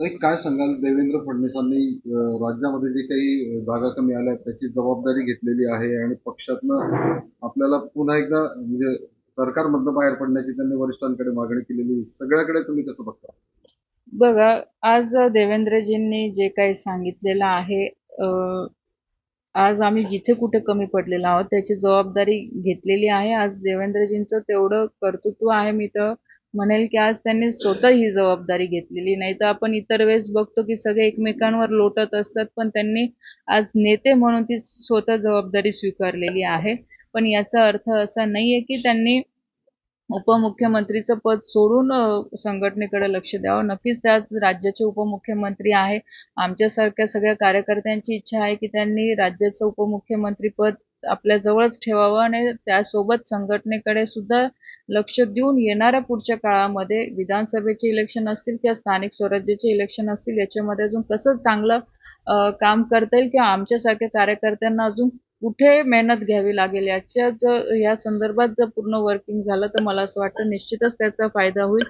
ताई, काय सांगाल देवेंद्र फडणवीसांनी अं, राज्यामध्ये जे काही जागा कमी आल्या आहेत, त्याची जबाबदारी घेतलेली आहे आणि पक्षातनं आपल्याला पुन्हा एकदा म्हणजे सरकारमधनं बाहेर पडण्याची त्यांनी वरिष्ठांकडे मागणी केलेली आहे. सगळ्याकडे तुम्ही कसं बघता? बघा आज देवेंद्रजींनी जे काही सांगितलेलं आहे अं, आज आम्ही जिथे कुठे कमी पडलेलो आहोत त्याची जबाबदारी घेतलेली आहे. आज देवेंद्रजींचं तेवढं कर्तृत्व आहे. मी तर म्हणेल की आज त्यांनी स्वतः ही जबाबदारी घेतलेली. नाही तर आपण इतर वेळेस बघतो की सगळे एकमेकांवर लोटत असतात पण त्यांनी आज नेते म्हणून ती स्वतः जबाबदारी स्वीकारलेली आहे. पण याचा अर्थ असा नाहीये की त्यांनी उपमुख्यमंत्रीचं पद सोडून संघटनेकडे लक्ष द्यावं. नक्कीच त्याच राज्याचे उपमुख्यमंत्री आहे. आमच्यासारख्या सगळ्या कार्यकर्त्यांची इच्छा आहे की त्यांनी राज्याचं उपमुख्यमंत्री पद आपल्या जवळच ठेवावं आणि त्यासोबत संघटनेकडे सुद्धा लक्ष देऊन येणाऱ्या पुढच्या काळामध्ये विधानसभेचे इलेक्शन असतील किंवा स्थानिक स्वराज्याचे इलेक्शन असतील याच्यामध्ये अजून कसं चांगलं काम करता येईल किंवा आमच्यासारख्या कार्यकर्त्यांना अजून कुठे मेहनत घ्यावी लागेल याच्या जर या संदर्भात जर पूर्ण वर्किंग झालं तर मला असं वाटतं निश्चितच त्याचा फायदा होईल.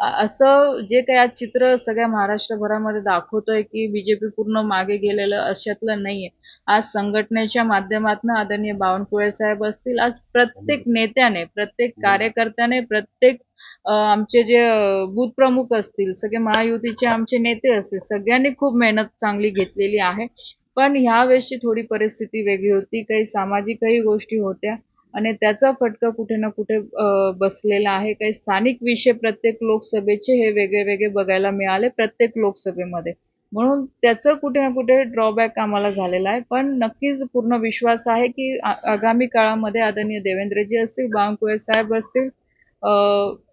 असं जे काही आज चित्र सगळ्या महाराष्ट्रभरामध्ये दाखवतोय की बीजेपी पूर्ण मागे गेलेलं अशातलं नाहीये. आज संघटनेच्या माध्यमातून आदरणीय बावनकुळे साहेब असतील आज प्रत्येक नेत्याने प्रत्येक कार्यकर्त्याने प्रत्येक आमचे जे बूथ प्रमुख असतील सगळे महायुतीचे आमचे नेते असतील सगळ्यांनी खूप मेहनत चांगली घेतलेली आहे. पण ह्या वेळेसची थोडी परिस्थिती वेगळी होती. काही सामाजिकही गोष्टी होत्या. आणि त्याचा फटका कुठे ना कुठे बसलेला आहे. काही स्थानिक विषय प्रत्येक लोकसभेचे हे वेगळे वेगळे बघायला मिळाले प्रत्येक लोकसभेमध्ये. म्हणून त्याचं कुठे ना कुठे ड्रॉबॅक आम्हाला झालेला आहे. पण नक्कीच पूर्ण विश्वास आहे की आगामी काळामध्ये आदरणीय देवेंद्रजी असतील बावनकुळे साहेब असतील अ,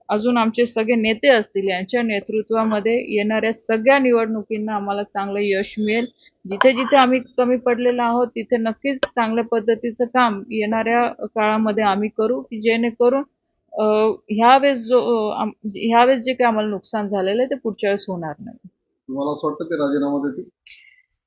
अजून आमचे सगळे नेते असतील यांच्या नेतृत्वामध्ये येणाऱ्या सगळ्या निवडणुकींना आम्हाला चांगलं यश मिळेल. जिथे जिथे आम्ही कमी पडलेलो आहोत तिथे नक्कीच चांगल्या पद्धतीचं काम येणाऱ्या काळामध्ये आम्ही करू की जेणेकरून ह्यावेळेस जो ह्यावेळेस जे काही आम्हाला नुकसान झालेलं आहे ते पुढच्या वेळेस होणार नाही. तुम्हाला असं वाटतं की राजीनामा देतील?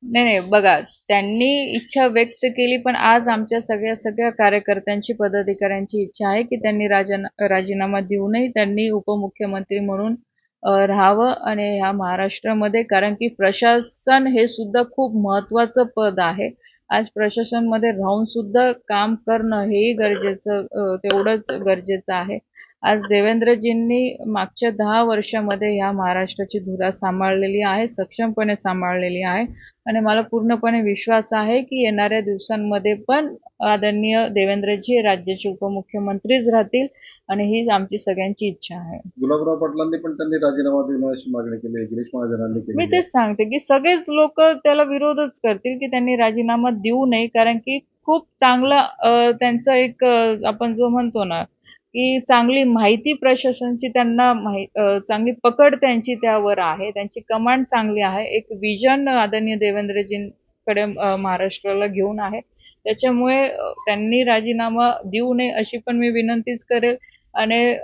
नाही नाही बघा त्यांनी इच्छा व्यक्त केली पण आज आमच्या सगळ्या सगळ्या कार्यकर्त्यांची पदाधिकाऱ्यांची इच्छा आहे की त्यांनी राजीना राजीनामा देऊनही त्यांनी उपमुख्यमंत्री म्हणून अ, राहावं आणि ह्या महाराष्ट्रामध्ये कारण की प्रशासन हे सुद्धा खूप महत्त्वाचं पद आहे. आज प्रशासनमध्ये राहून सुद्धा काम करणं हेही गरजेचं अ, तेवढंच गरजेचं आहे. आज देवेंद्रजींनी मागच्या दहा वर्षामध्ये ह्या महाराष्ट्राची धुरा सांभाळलेली आहे सक्षमपणे सांभाळलेली आहे आणि मला पूर्णपणे विश्वास आहे की येणाऱ्या दिवसांमध्ये पण आदरणीय देवेंद्रजी हे राज्याचे उपमुख्यमंत्रीच राहतील आणि हीच आमची सगळ्यांची इच्छा आहे गुलाबराव पाटलांनी पण त्यांनी राजीनामा देणं अशी मागणी केली गिरीश महाजनांनी केली मी. तेच सांगते की सगळेच लोक त्याला विरोधच करतील की त्यांनी राजीनामा देऊ नये कारण की खूप चांगला त्यांचा एक आपण जो म्हणतो ना की चांगली माहिती प्रशासनची त्यांना माहि चांगली पकड त्यांची त्यावर आहे. त्यांची कमांड चांगली आहे. एक विजन आदरणीय देवेंद्रजींकडे महाराष्ट्राला घेऊन आहे. त्याच्यामुळे त्यांनी राजीनामा देऊ नये अशी पण मी विनंतीच करेल. आणि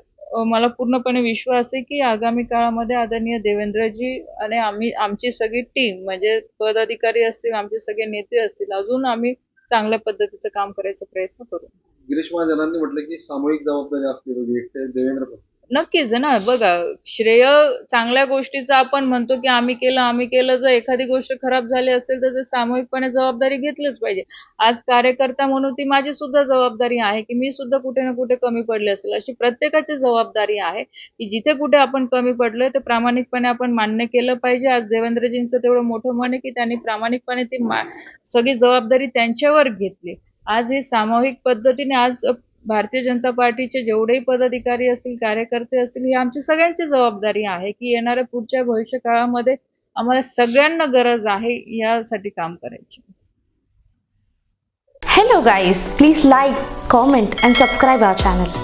मला पूर्णपणे विश्वास आहे की आगामी काळामध्ये आदरणीय देवेंद्रजी आणि आम्ही आमची सगळी टीम म्हणजे पदाधिकारी असतील आमचे सगळे नेते असतील अजून आम्ही चांगल्या पद्धतीचं काम करायचा प्रयत्न करू. गिरीश महाजनांनी म्हटलं की सामूहिक जबाबदारी असली पाहिजे एकटे देवेंद्र फडणवीस. नक्कीच आहे ना बघा श्रेय चांगल्या गोष्टीचं आपण म्हणतो की आम्ही केलं आम्ही केलं जर एखादी गोष्ट खराब झाली असेल तर ते सामूहिकपणे जबाबदारी घेतलीच पाहिजे. आज कार्यकर्ता म्हणून ती माझी सुद्धा जबाबदारी आहे की मी सुद्धा कुठे ना कुठे कमी पडले असेल अशी प्रत्येकाची जबाबदारी आहे की जिथे कुठे आपण कमी पडलोय ते प्रामाणिकपणे आपण मान्य केलं पाहिजे. आज देवेंद्रजींचं तेवढं मोठं मन आहे की त्यांनी प्रामाणिकपणे ती सगळी जबाबदारी त्यांच्यावर घेतली. आज हे सामूहिक पद्धतीने आज भारतीय जनता पार्टीचे जेवढेही पदाधिकारी असतील कार्यकर्ते असतील ही आमची सगळ्यांची जबाबदारी आहे की येणाऱ्या पुढच्या भविष्य काळामध्ये आम्हाला सगळ्यांना गरज आहे यासाठी काम करायची hello guys please like comment and subscribe our channel.